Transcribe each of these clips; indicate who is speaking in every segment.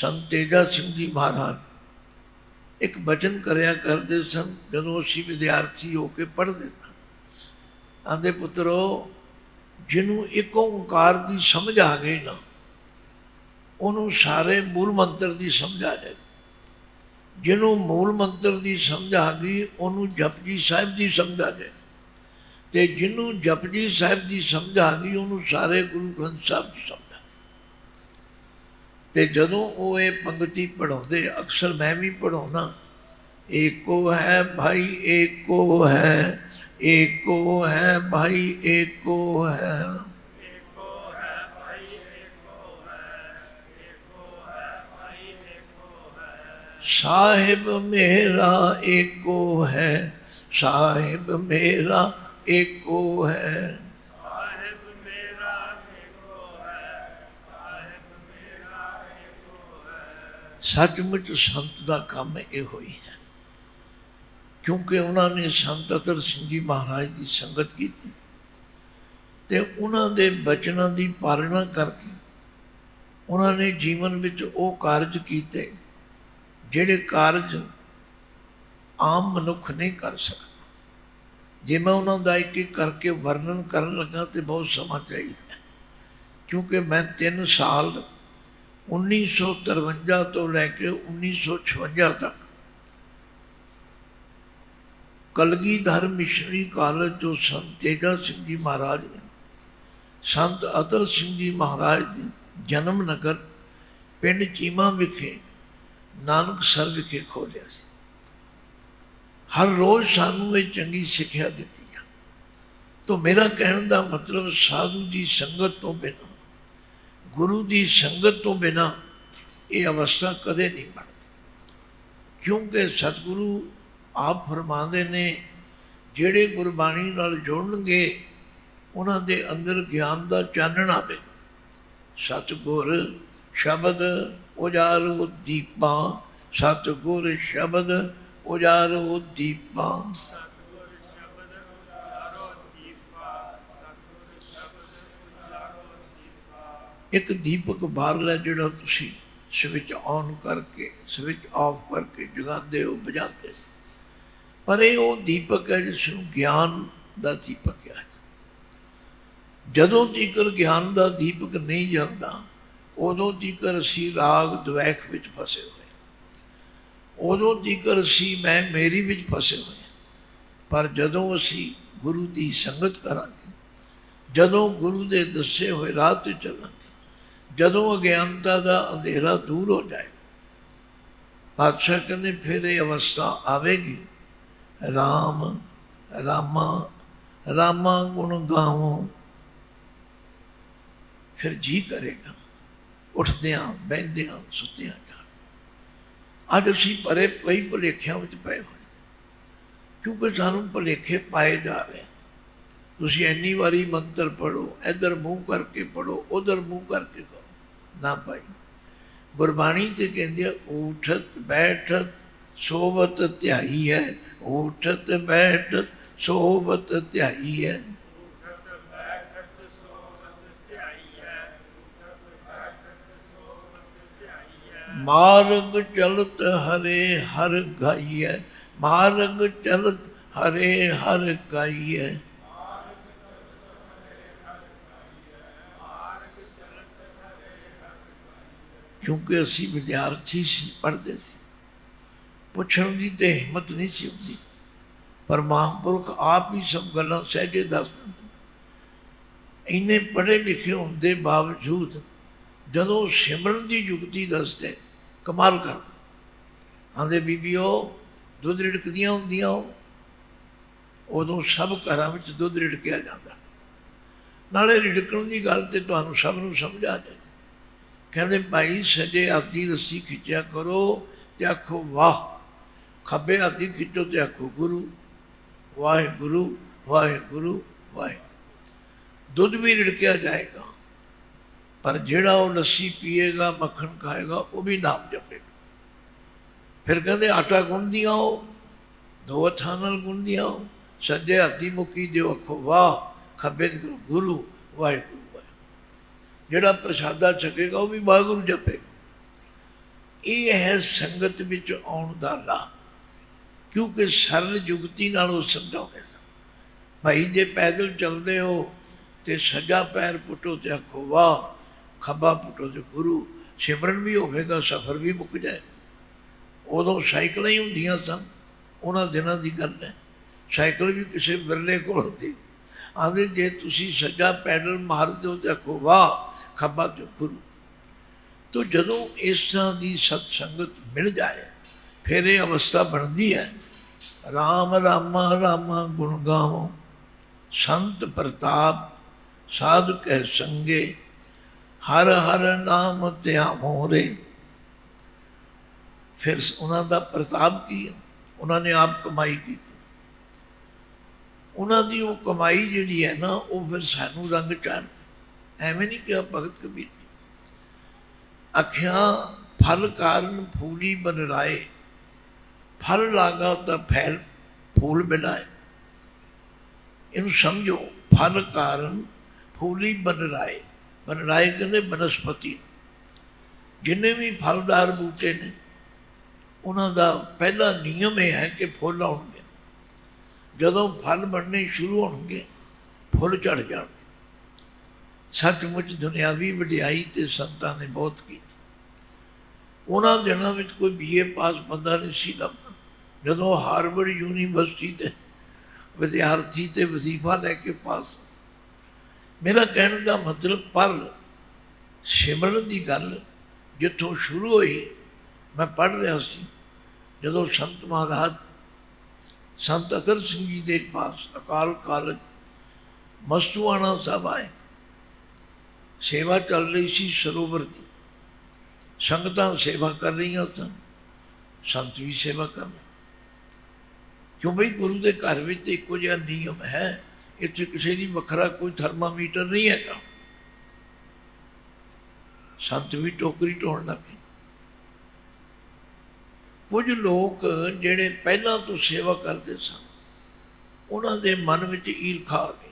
Speaker 1: سنتےجا جی مہاراج۔ ایک بچن کرتے سن جبھی ہو کے پڑھتے پترو جنوب ایک انہوں سارے مول منتر کی سمجھ آ جائے جنوب مول منتر کی سمجھ آ گئی ان جپ جی سب کی سمجھ آ جائے تو جنوں جپ جی سب کی سمجھ آ گئی ان سارے گرو گرنتھ ساحب جدہ پنگجی پڑھا اکثر میں بھی پڑھا اکو ہے بھائی ہے صاحب میرا ہے صاحب میرا ایک ہے سچمچ سنت کا کام یہ ہوئی ہے۔ کیونکہ انہوں نے سنت اطری جی مہاراج کی سنگت کی انہوں کے بچن کی پالنا کر کے انہوں نے جیون میں وہ کارج کیتے جج آم منک نہیں کر سکتے۔ جی میں انہوں کا ایک ایک کر کے ورنن کر لگا تو بہت سماں چاہیے کیونکہ میں تین سال انیس سو ترونجا تو لے کے انیس سو چھوجا تک۔ کلگی دھر مشنری کالج جو سنت تیجا سنگھ جی مہاراج نے سنت اتر سنگھ جی مہاراج کی جنم نگر پنڈ چیما وکھے، نانک سر وکھے کھولیا ہر روز سانو یہ چنگی سکھیا دیتی تو میرا کہنے کا مطلب سادھو جی سنگت تو بنا۔ گرو کی سنگت تو بنا یہ اوستھا کدے نہیں بنتی کیونکہ ستگر آپ فرما نے جہاں گربا نال جڑ گے انہوں کے اندر گیان کا چاننا آئے ستگور شبد اجارو دیپاں ستگور شبد اجارو دیپاں۔ ایک دیپ باہر ہے جہاں تھی سوچ آن کر کے سوچ آف کر کے جگہ ہو بجا پر یہ وہ دیپک ہے جس گیان جدوں جیکر گیان کا دیپک نہیں جانا ادو جیکر اُسی راگ دوسے ہوئے ادو جیکر اُسی میں پسے ہوئے پر جدو اِسی گرو کی سنگت کرو دے دے ہوئے راہ چلیں گے جدو اگیانتا اندھیرا دور ہو جائے پاشاہ کہ اوسا آئے گی، رام، راما راما گن گاؤں پھر جی کرے گا اٹھدیا بہندیاں ستیاں پرے کئی پلیخیا پائے ہوئے۔ کیونکہ سانوں پرائے جا رہے ہیں۔ تھی ایری منتر پڑھو، ادھر منہ کر کے پڑھو، ادھر منہ کر کے پڑھو۔ پائی گربانی تین اٹھت بیٹھت سوبت تھی ہے اوٹت بیوبت مارگ چلت ہر ہر گائی ہے مارگ چلت ہر ہر گائی ہے کیونکہ اِسی ودیار پڑھتے پی ہمت نہیں سب پر مہا پورک آپ ہی سب گل سہجے دس ای پڑھے لکھے ہونے باوجود جدو سمرن کی یوگتی دستے کمال کرتے بیڑکیاں ہوں۔ ادوں سب گھر دھڑکیا جاتا نالے رڑکن کی گل تو تمہیں سب نو سمجھ آ جائے۔ کہنے بھائی سجے آدھی رسی کھچیا کرو تکھو واہ، کھبے آدھی کھچو تو آخو گرو، واہ گرو واہ گرو، واہ۔ دودھ بھی رڑکیا جائے گا، پر جڑا جا ل پیے گا، مکھن کھائے گا، وہ بھی نام جپے گا۔ پھر کہ آٹا گن دیا ہو دو تھان گن دیا ہو، سجے آدھی مکی دیو آخو واہ خبے گرو، واہ گرو۔ جہاں پرشادہ چکے گا، وہ بھی باہر جپے گا۔ یہ ہے سنگت آن کا لا کیونکہ سر جگتی نہ وہ سمجھا سن۔ بھائی جی پیدل چلتے ہو تو سجا پیر پٹو تو آخو واہ کبا پٹو تو گرو سمرن بھی ہوا سفر بھی مک جائے ادو سائکلیں ہی ہوں سن ان گل ہے۔ سائیکل بھی کسی برلے کو سجا پیدل مار دو تو آخو واہ خبا چلو تو جدو اس طرح کی ست سنگ مل جائے پھر یہ اوسطاً بنتی ہے رام راما راما گڑ گر ہر نام تے پھر ان پرپ کی ہے انہوں نے آپ کمائی کی کمائی جہی ہے نا وہ سنو رنگ چڑھ ای نہیں کیا کبھی کارن پھولی بن رہے پل لاگا پھول فو ان سمجھو، پھل کارن پھولی بن رائے بن رائے کہ بنسپتی۔ جن بھی پلدار بوٹے نے انہوں دا پہلا نیم ہے ہے کہ پھولا ہوں گے جدو پھل بننے شروع ہوں گے پھول چڑھ جانا سچ مچ دنیاوی وڈیائی سنت نے بہت کی انہوں دنوں کوئی بیس بندہ نہیں لگتا جب ہارورڈ یونیورسٹی تے وظیفہ لے کے پاس۔ میرا کہنے کا مطلب پر سمرن کی گل جتوں شروع ہوئی، میں پڑھ رہا سی۔ جدو سنت مہاراج، سنت اطرن جی کے پاس اکال کالج، مستوانا صاحب آئے۔ سیوا چل رہی تھی سروور کی سنگت سیوا کر رہی ہیں سیوا کرنا کیوں بھائی گرو کے گھر میں ایکو جہاں نیم ہے اتنے کسی بھی وکر کوئی تھرمامیٹر نہیں ہے کامت بھی ٹوکری ٹو لگ کچھ لوگ جہاں پہلے تو سیوا کرتے سن انہوں کے منتخا آ گئی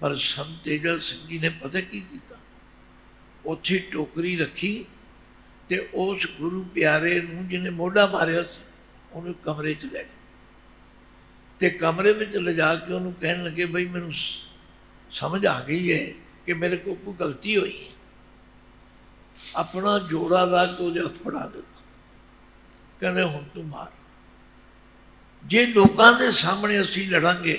Speaker 1: ਪਰ ਸੰਤ ਤੇਜਾ ਸਿੰਘ ਜੀ ਨੇ ਪਤਾ ਕੀ ਕੀਤਾ? ਉੱਥੇ ਟੋਕਰੀ ਰੱਖੀ ਤੇ ਉਸ ਗੁਰੂ ਪਿਆਰੇ ਨੂੰ ਜਿਹਨੇ ਮੋਢਾ ਮਾਰਿਆ ਸੀ, ਉਹਨੂੰ ਕਮਰੇ 'ਚ ਲੈ ਗਏ। ਤੇ ਕਮਰੇ ਵਿੱਚ ਲਿਜਾ ਕੇ ਉਹਨੂੰ ਕਹਿਣ ਲੱਗੇ, ਬਈ ਮੈਨੂੰ ਸਮਝ ਆ ਗਈ ਹੈ ਕਿ ਮੇਰੇ ਕੋਲ ਕੋਈ ਗਲਤੀ ਹੋਈ ਹੈ ਆਪਣਾ ਜੋੜਾ ਲਾ ਕੇ ਉਹਦੇ ਹੱਥ ਫੜਾ ਦਿੱਤਾ ਕਹਿੰਦੇ, ਹੁਣ ਤੂੰ ਮਾਰ। ਜੇ ਲੋਕਾਂ ਦੇ ਸਾਹਮਣੇ ਅਸੀਂ ਲੜਾਂਗੇ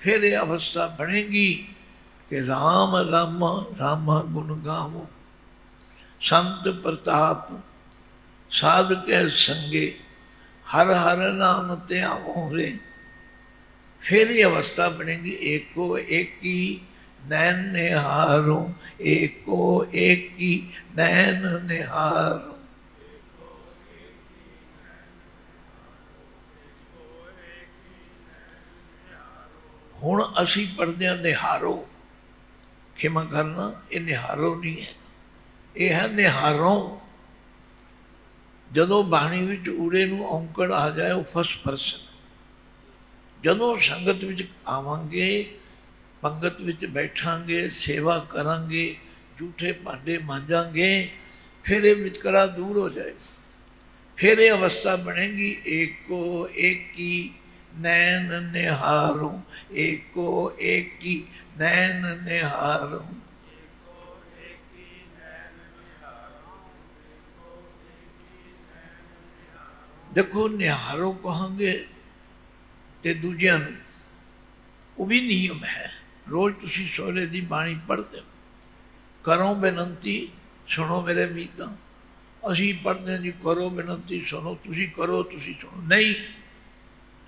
Speaker 1: پھر یہ اوستھا بڑھیں گی کہ رام رام رام گن گاؤں، سنت پرتاپ ساد کے سنگے، ہر ہر نام تے رے۔ پھر یہ اوستھا بنے گی ایک کو ایک کی نین نہاروں ایک کو ایک کی نین نہاروں۔ ہوں اسی پڑھتے ہیں نہارو کھما کرنا یہ نہارو نہیں ہے یہ ہے نہاروں جدو باہنی وچ اڑے نو اونکڑ آ جائے وہ فس پرسن جدو سنگت آواں گے پنگت بیٹھا گے سیوا کریں گے جھوٹے پانڈے مجھا گے پھر یہ وتکرا دور ہو جائے پھر یہ اوستھا بنے گی ایک کو ایک کی نین نہاروں ایکو ایکی نین نہاروں۔ دیکھو، نہاروں کو ہوں گے تے دوجیاں وہ بھی نیم ہے۔ روز تسی سورے دی بانی پڑھتے کرو بے نتی سنو میرے میتوں اص پڑھتے جی کرو بےنتی سنو، تسی کرو، تسی سنو۔ نہیں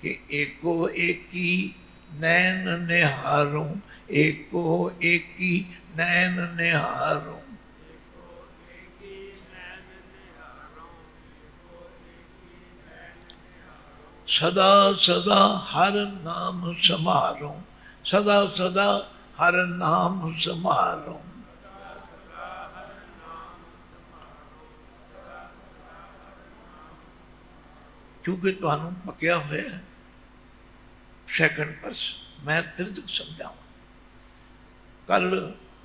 Speaker 1: کہ ایک کو ایک کی نین نہاروں، ایک کو ایک کی نین نہاروں۔ سدا سدا ہر نام سماروں سدا سدا ہر نام سماروں تکیا ہوا سیکنڈ پرس میں کل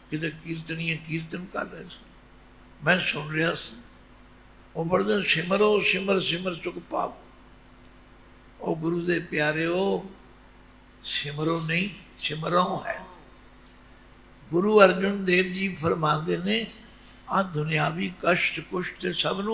Speaker 1: کتا کیرتنی کیرتن کر رہے میں سمرو سمر سمر سکھ پاؤ۔ وہ گرو دے پیارے سمرو نہیں سمر ہے گرو ارجن دیو جی فرما نے، آ دنیاوی کشت کشت سب نو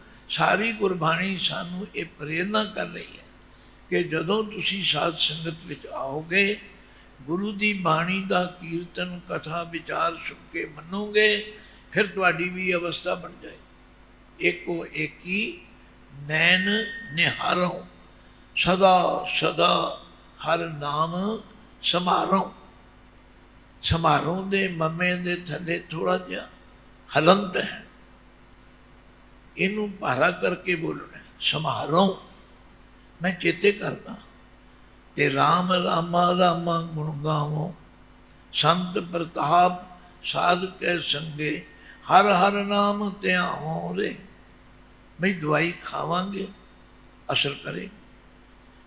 Speaker 1: ساری گربا سان یہ پریرنا کر رہی ہے کہ جدو تھی سات سنگت آؤ گے، گرو کی بانی کا کیرتن، کتھا بچار چھو کے منو گے، پھر تاریا بن جائے۔ ایک ہی نین نو سدا سدا ہر نام سماروں۔ سماروں کے ممے دن کے تھلے تھوڑا جہ ہلنت ہے۔ یہارا کر کے بولنا سمہارو میں چیتے کرتا کہ رام راما راما گنگاو سنت پرتاپ ساد کے سنگے ہر ہر نام تے بھائی دوائی کھاواں گے اثر کرے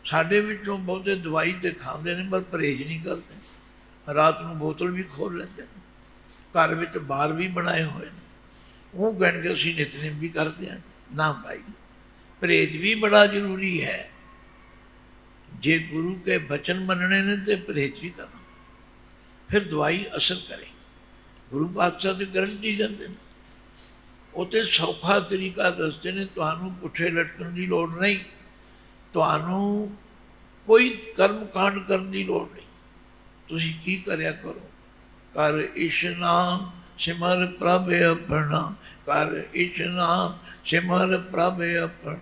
Speaker 1: ساڈے میں بہتر دوائی تو کھانے پر پرہیز نہیں کرتے رات نو بوتل بھی کھول لینتے گھر میں بار بھی بنا ہوئے وہ کہنے کے بھائی، پرہیز بھی بڑا ضروری ہے۔ جے گرو کے بچن نے تو پریج بھی کرنا۔ پھر گرو پاٹشاہ گرنٹی دیں وہ سوکھا طریقہ دستے پٹھے لٹکن کی لوڑ نہیں۔ تھو کوئی کرم کانڈ کرنے کی لوڑ نہیں۔ تھی کرو؟ کران سمر پر ایشن سمر پر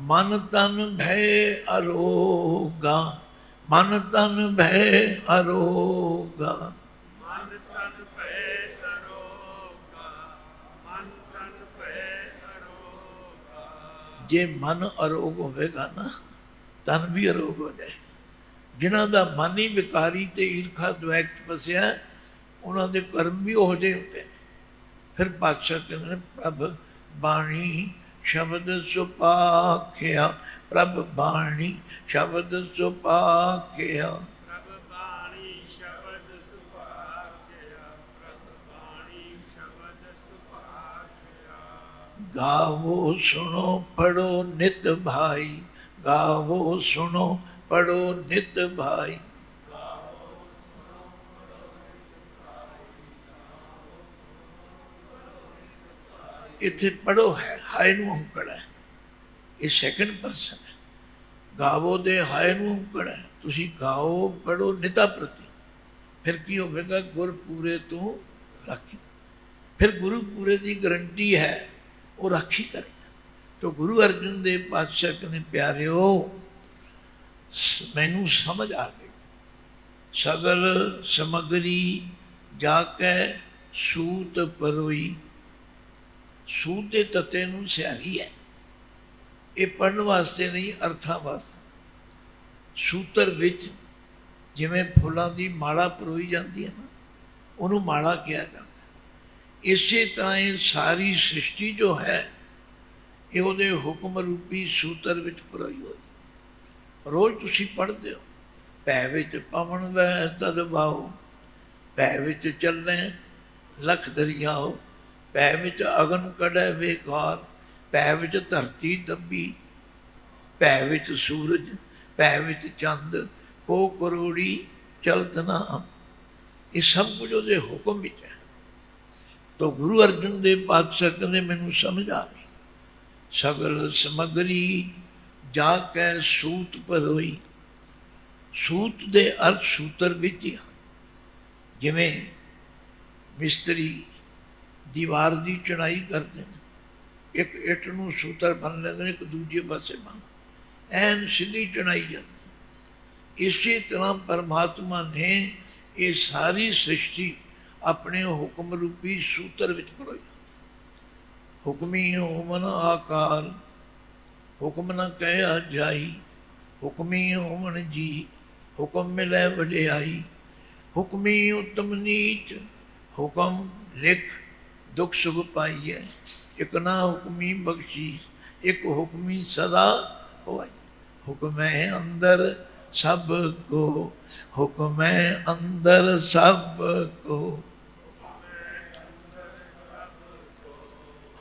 Speaker 1: من تن ارو گا جی من آروگ ہوا نا تن بھی اروگ ہو جائے جنہوں کا من ہی بکاری کرم بھی شبدی شبد گا سنو، پڑھو نیت بھائی۔ گاو سنو، پڑھو نت بھائی۔ اتنے پڑھو ہے، ہائے نو ہائےکڑ ہے۔ یہ سیکنڈ پرسن ہے۔ گاو دے ہائے نو ہوںکڑ ہے۔ تھی گاو پڑھو نتا پرتی۔ پھر کی ہوئے گا؟ پورے تو رکھی پھر گرو پورے کی گارنٹی ہے، وہ رکھی کر تو گرو ارجن داتشاہ نے پیار ہو گئی۔ شگل سمگری جا کر سوت پروئی۔ سوت کے تتو نی ہے۔ یہ پڑھنے واسطے نہیں، ارتھاں واسطے۔ سوتر جی فلان کی مالا پروئی جاتی ہے نا وہ ماڑا کیا جاتا ہے۔ اسی طرح ساری سِشٹی جو ہے ਇਹ ਉਹਦੇ ਹੁਕਮ ਰੂਪੀ ਸੂਤਰ ਵਿੱਚ ਪਰੋਈ ਹੋਈ। ਰੋਜ਼ ਤੁਸੀਂ ਪੜ੍ਹਦੇ ਹੋ ਪੈ ਵਿੱਚ ਪਵਨ ਵਹਿ ਤਦ ਬਾਹੂ ਪੈ ਵਿੱਚ ਚੱਲਣੇ ਲਖ ਦਰਿਆਓ ਪੈ ਵਿੱਚ ਅਗਨ ਕੜੈ ਵੇਕਾਰ ਪੈ ਵਿੱਚ ਧਰਤੀ ਦੱਬੀ ਪੈ ਵਿੱਚ ਸੂਰਜ ਪੈ ਵਿੱਚ ਚੰਦ, ਕੋ ਕਰੋੜੀ ਚਲਤ ਨਾ ਇਹ ਸਭ ਕੁਝ ਉਹਦੇ ਹੁਕਮ ਵਿੱਚ ਹੈ। ਤੋ ਗੁਰੂ ਅਰਜਨ ਦੇਵ ਪਾਤਸ਼ਾਹ ਕਹਿੰਦੇ, ਮੈਨੂੰ ਸਮਝ ਆ ਗਈ। سگل سمگری جا کے سوت پر ہوئی سوت دے ارد سوتر بھی دیا جمیں مستری دیوار دی چڑھائی کر دیں ایک اٹ سوتر بن لے دیں ایک دوجہ دوسرے بن این سلی چڑھائی چڑائی اسی طرح پرماتما نے یہ ساری سی اپنے حکم روپی سوتر بچ پڑھوئی حکمی اومن آکار، حکم نہ کہا جائی حکمی اومن جی حکم ملے وڈے آئی حکمی اتم نیچ، حکم لکھ، دکھ سکھ پائی ہے ایک نہ حکمی بخشی، ایک حکمی صدا ہوئی حکم ہے اندر سب کو، حکم ہے اندر سب کو۔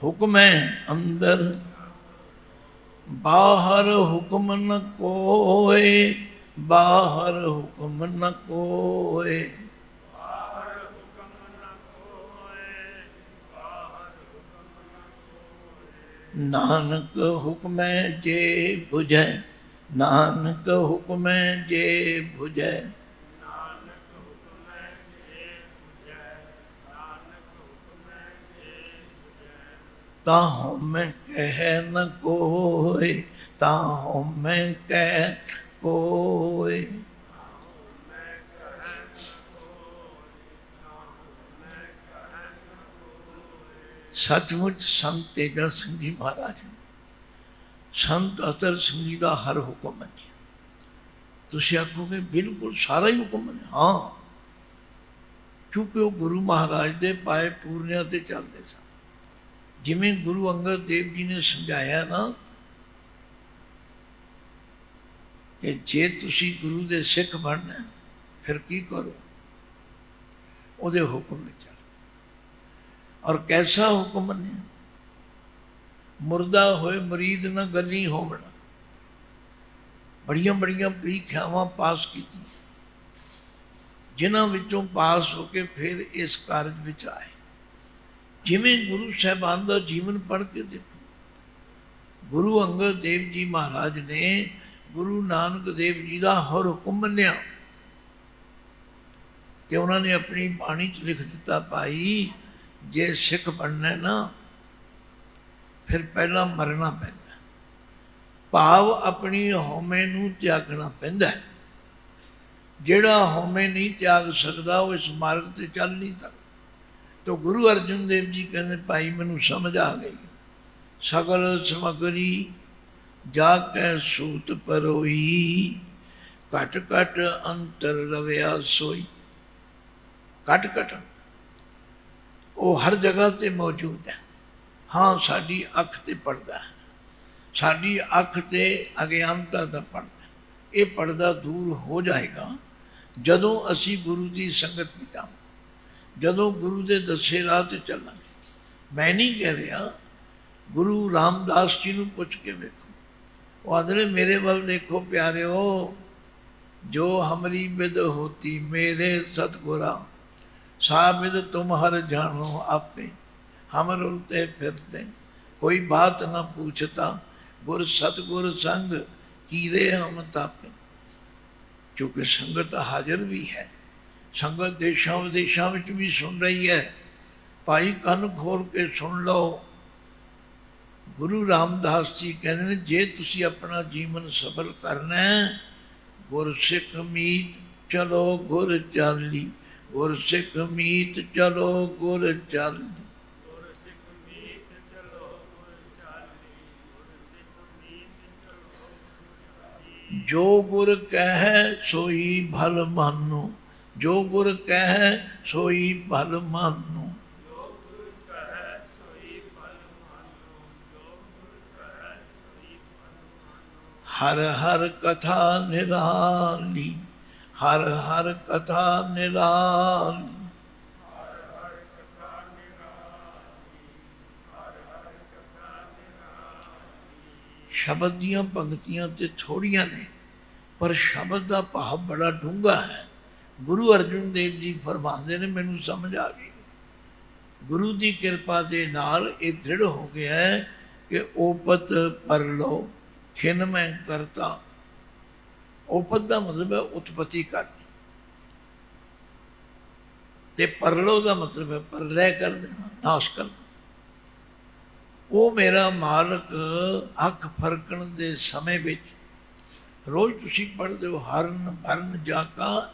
Speaker 1: حکم ہے اندر، باہر حکم نہ کوئے، باہر حکم نہ کوئے۔ نانک حکم جے بجھے، نانک حکم جے بجھے۔ ہوں میں کہن کوئی تا میں کہن کوئی سچ مچ سنت تیجا سنگھ جی مہاراج نے، سنت اتر سنگھ جی کا ہر حکم منیا تھی آخو گے بالکل سارا ہی حکم منیا ہاں کیونکہ وہ گرو مہاراج دے پائے پورنیاں تے چلتے سن۔ جی گرو انگد دیو جی نے سمجھایا نا کہ جے تسی گرو دے سکھ بننا پھر کی کرو؟ وہ حکم میں چل۔ اور کیسا حکم بنیا مردہ ہوئے، مرید نہ گلی ہونا بڑیاں بڑیاں پریخیاواں پاس کی جنہاں وچوں پاس ہو کے پھر اس کارج وچ آئے۔ جی گرو سا جیون پڑھ کے دیکھو۔ گرو اگد دیو جی مہاراج نے گرو نانک دیو جی کا ہوم منیا۔ کہ انہوں نے اپنی باڑی چ لکھ دے سکھ پڑھنا نا، پھر پہلے مرنا پہنا پاؤ اپنی ہومے نیاگنا پہنا جاے نہیں تیاگ سکتا وہ اس مارگ تے چل نہیں سکتا تو گرو ارجن دیو جی کہنے پائی مینو سمجھ آ گئی۔ سکل سمگری جا کے سوت پر ہوئی۔ کٹ کٹ انتر رویا سوئی کٹ کٹ۔ وہ ہر جگہ تے موجود ہے۔ ہاں ساری اکھ تے پڑھتا ہے۔ ساری اکھ تے اگیانتا دا پڑھتا ہے۔ یہ پڑھتا دور ہو جائے گا۔ جدوں اسی گرو دی سنگت بتاؤں جدو گرو دے دسے راہ میں گرو رام داس جی نو کے میرے والو پیارے ہو جو ہمری بد ہوتی میرے ستگرام ساب تم ہر جانو آپ ہم کوئی بات نہ پوچھتا، گر ست گر سنگ کی رے ہم کیونکہ سنگت حاضر بھی ہے۔ سنگ دیشا ودیشا بھی سن رہی ہے پی خول کے سن لو گرو رام داس جی جی اپنا جیون سفر کرنا گرس چلو گور گر سکھ امیت چلو گرو جو گر کہ سوئی بل مانو جو گورہ سوئی پل مانو ہر ہر کتھا شبد دیا پنگتیاں تھوڑی نی پر شبد کا پا بڑا ڈھونگا ہے ਗੁਰੂ ਅਰਜਨ ਦੇਵ ਜੀ ਫਰਮਾਉਂਦੇ ਨੇ, ਮੈਨੂੰ ਸਮਝ ਆ ਗਈ। ਗੁਰੂ ਦੀ ਕਿਰਪਾ ਦੇ ਨਾਲ ਇਹ ਦ੍ਰਿੜ ਹੋ ਗਿਆ ਹੈ ਕਿ ਓਪਤ ਪਰਲੋ ਖਿਨ ਮੈਂ ਕਰਤਾ। ਓਪਤ ਦਾ ਮਤਲਬ ਹੈ ਉਤਪਤੀ ਕਰਨੀ। ਤੇ ਪਰਲੋ ਦਾ ਮਤਲਬ ਹੈ ਪਰਲੈ ਕਰ ਦੇਣਾ ਨਾਸ਼ ਕਰ ਦੇਣਾ ਉਹ ਮੇਰਾ ਮਾਲਕ ਅੱਖ ਫਰਕਣ ਦੇ ਸਮੇਂ ਵਿੱਚ ਰੋਜ਼ ਤੁਸੀਂ ਪੜ੍ਹਦੇ ਹੋ, ਹਰਨ ਭਰਨ ਜਾਕਾ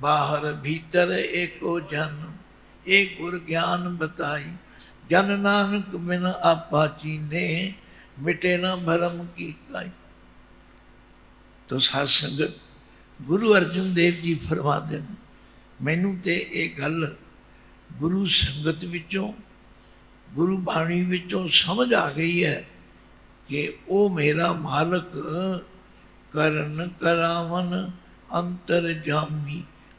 Speaker 1: باہر بھیتر ایک جن ایک اور گیان بتائی۔ جن نانک من آپا چینے مٹے نہ بھرم کی کائی۔ تو سات ਸੰਗਤ ਗੁਰੂ ਅਰਜਨ ਦੇਵ ਜੀ ਫਰਮਾਦੇ ਨੇ ਮੈਨੂੰ ਤੇ ਇਹ ਗੱਲ ਗੁਰੂ ਸੰਗਤ ਵਿੱਚੋਂ ਗੁਰੂ ਬਾਣੀ ਵਿੱਚੋਂ ਸਮਝ ਆ ਗਈ ਹੈ ਕਿ ਉਹ ਮੇਰਾ ਮਾਲਕ ਕਰਨ ਕਰਾਵਨ ਅੰਤਰ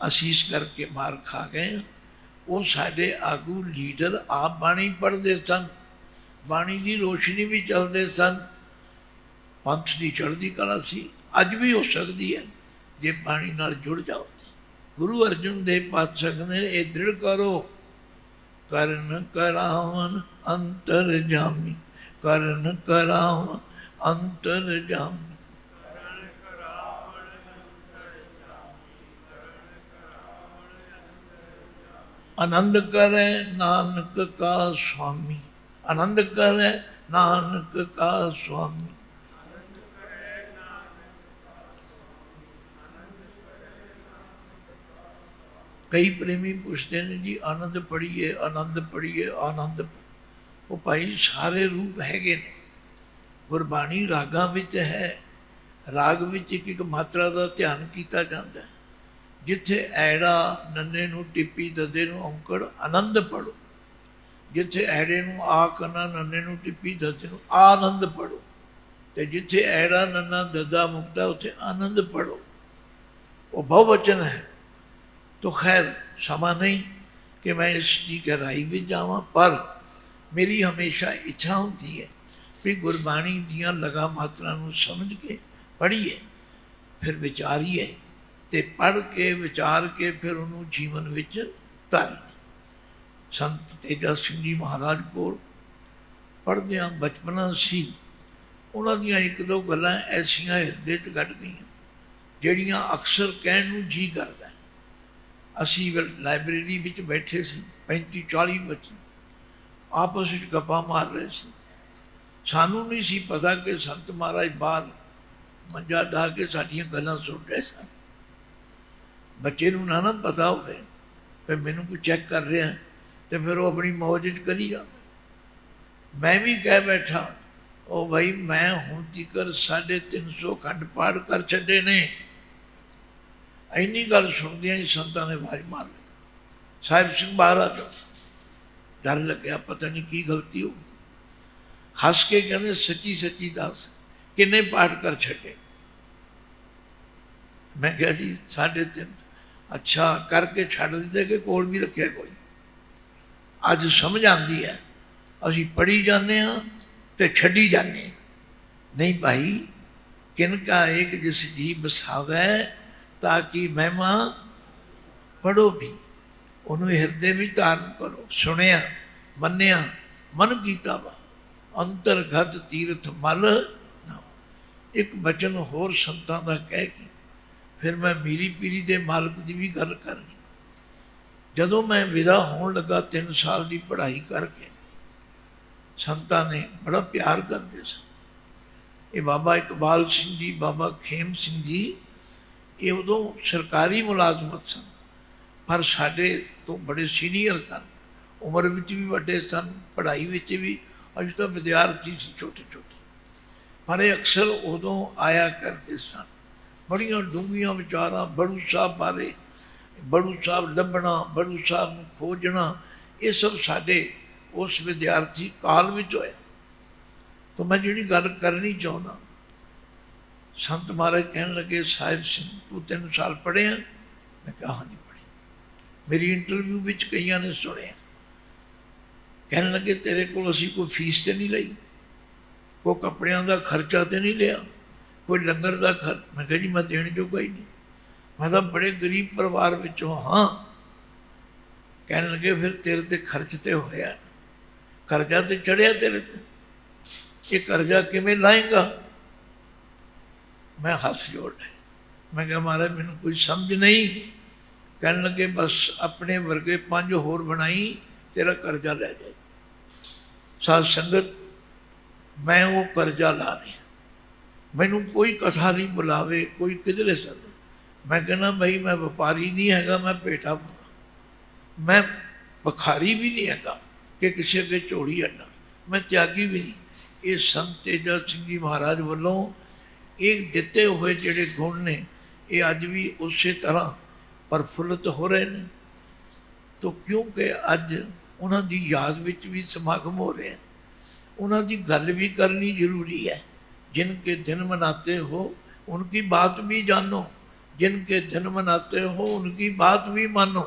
Speaker 1: اسیس کر کے مار کھا گئے وہ سارے آگو لیڈر آپ بانی پڑھتے سن بانی با روشنی بھی چلتے سن پنچ کی چڑھتی کلاسی اج بھی ہو سکتی ہے جب جڑ جاؤ گرو ارجن دیو پاشک نے ادڑ کرو کرن کراون انتر جامی کرن کراون انتر جامی آنند کرے نانک کا سوامی آنند کرے نانک کا سوامی کئی پریمی پوچھتے ہیں جی آنند پڑھیے آنند پڑھیے آنند وہ بھائی سارے روپ ہے گے ਰਾਗਾਂ ਵਿੱਚ ਹੈ। ਰਾਗ ਵਿੱਚ ਇੱਕ ਇੱਕ ਮਾਤਰਾ ਦਾ ਧਿਆਨ ਕੀਤਾ ਜਾਂਦਾ جتے ایڑا نن ٹھیکی ددی ننند پڑھو جیڑے آ کرنا نن کو ٹھیک ددے آنند پڑھو جڑا ننا ددا مکتا اتنے آنند پڑھو وہ بہ بچن ہے تو خیر سماں نہیں کہ میں اس کی گہرائی بھی جا پر میری ہمیشہ اچھا ہوں بھی گربا دیا لگا ماترا نمج کے پڑھیے پھر بیچاری پڑھ کے بچار کے پھر انہوں جیون سنت تجاس جی مہاراج کو پڑھدیوں بچپنا سی انہوں ایک دو گلیں ایسا ہردے سے کٹ گئیں جہاں اکثر کہن جی کرتا اِسی لائبریری بیٹھے سے پینتی چالی بچے آپس گپاں مار رہے سن سان نہیں پتا کہ سنت مہاراج باہر منجا ڈال کے ساری گلو سن رہے سن بچے نو نہ پتا ہوگی کہ میم کوئی چیک کر رہے ہیں تو پھر وہ اپنی موجود کری جی بھی کہہ بیٹھا، او بھائی میں ہوں کر ساڑھے تین سو کھنڈ پاڑ کر چنی گل سن دیا جی سنت نے بھائی مار لی صاحب سنگھ بہارا جو ڈر لگا پتہ نہیں کی گلتی ہو ہس کے کہنے، سچی سچی دس، کنے پاٹ کر چھٹے میں کہا جی ساڑھے تین اچھا کر کے چھڑ دیتے کہ کوڑ بھی رکھے کوئی۔ آج سمجھ آتی ہے۔ پڑھی جانے ہاں تو چھڑی جانے نہیں بھائی، کن کا ایک جس جی بساوی تاکہ مہمان پڑھو بھی۔ انہوں ہردے بھی دار کرو۔ سنیا، منیا، من کیتا وا۔ انتر گت تیر مل ایک بچن ہور سنتا کہہ ہوتا پھر میں میری پیری دے مالک دی بھی گل کر جدو میں ودا ہون لگا تین سال دی پڑھائی کر کے سنتا نے بڑا پیار کرتے سن۔ بابا اقبال جی بابا کھیم سنگ جی یہ ادو سرکاری ملازمت سن۔ پر سارے تو بڑے سینئر سن۔ عمر سن، پڑھائی بھی۔ اب تو ودیاار چھوٹے چھوٹے۔ پر یہ اکثر ادو آیا کرتے سن۔ بڑیاں ڈونگیاں بچارا بڑو صاحب بارے بڑو صاحب لبنا بڑو صاحب کھوجنا، یہ سب ساڑے اس ودیار کال میں جو ہے تو میں جنہی گل کرنی چاہتا سنت مہاراج تو تین سال پڑھے ہیں؟ میں کہا ہاں نہیں پڑھے۔ میری انٹرویو بچ کئی نے سنے ہیں۔ کہنے لگے، تیرے کہرے کوئی فیس تو نہیں لی کپڑوں کا خرچہ تو نہیں لیا۔ کوئی لنگر کا میں کہا جی میں دین جو ہی نہیں میں تو بڑے گریب پروار بچوں ہاں کہنے لگے پھر تیرے تیرتے خرچ تو ہوا کرزہ تو چڑھیا تے یہ خرچہ کے میں لائیں گا میں ہاتھ جوڑ جوڑنا میں کہا مارا میم کوئی سمجھ نہیں کہنے لگے بس اپنے ورگے پنج تیرا کرزہ لے جائے ساتھ سنگت میں وہ کرجہ لا رہی من کوئی کتھا نہیں بلاوے، کوئی کدرے سن میں کہنا بھائی، میں وپاری نہیں ہے گا میں پیٹا بھون میں بخاری بھی نہیں ہے گا کہ کسی اگے چوڑی آنا میں تیاگی بھی نہیں۔ یہ سنت تیجا جی مہاراج وتے ہوئے جڑے گن نے، یہ اج بھی اسی طرح پرفلت ہو رہے ہیں۔ تو کیوںکہ انہوں دی یاد بچ بھی سماگم ہو رہے ہیں۔ انہوں دی گل بھی کرنی ضروری ہے۔ جن کے دن مناتے ہو ان کی بات بھی جانو، جن کے دن مناتے ہو ان کی بات بھی مانو۔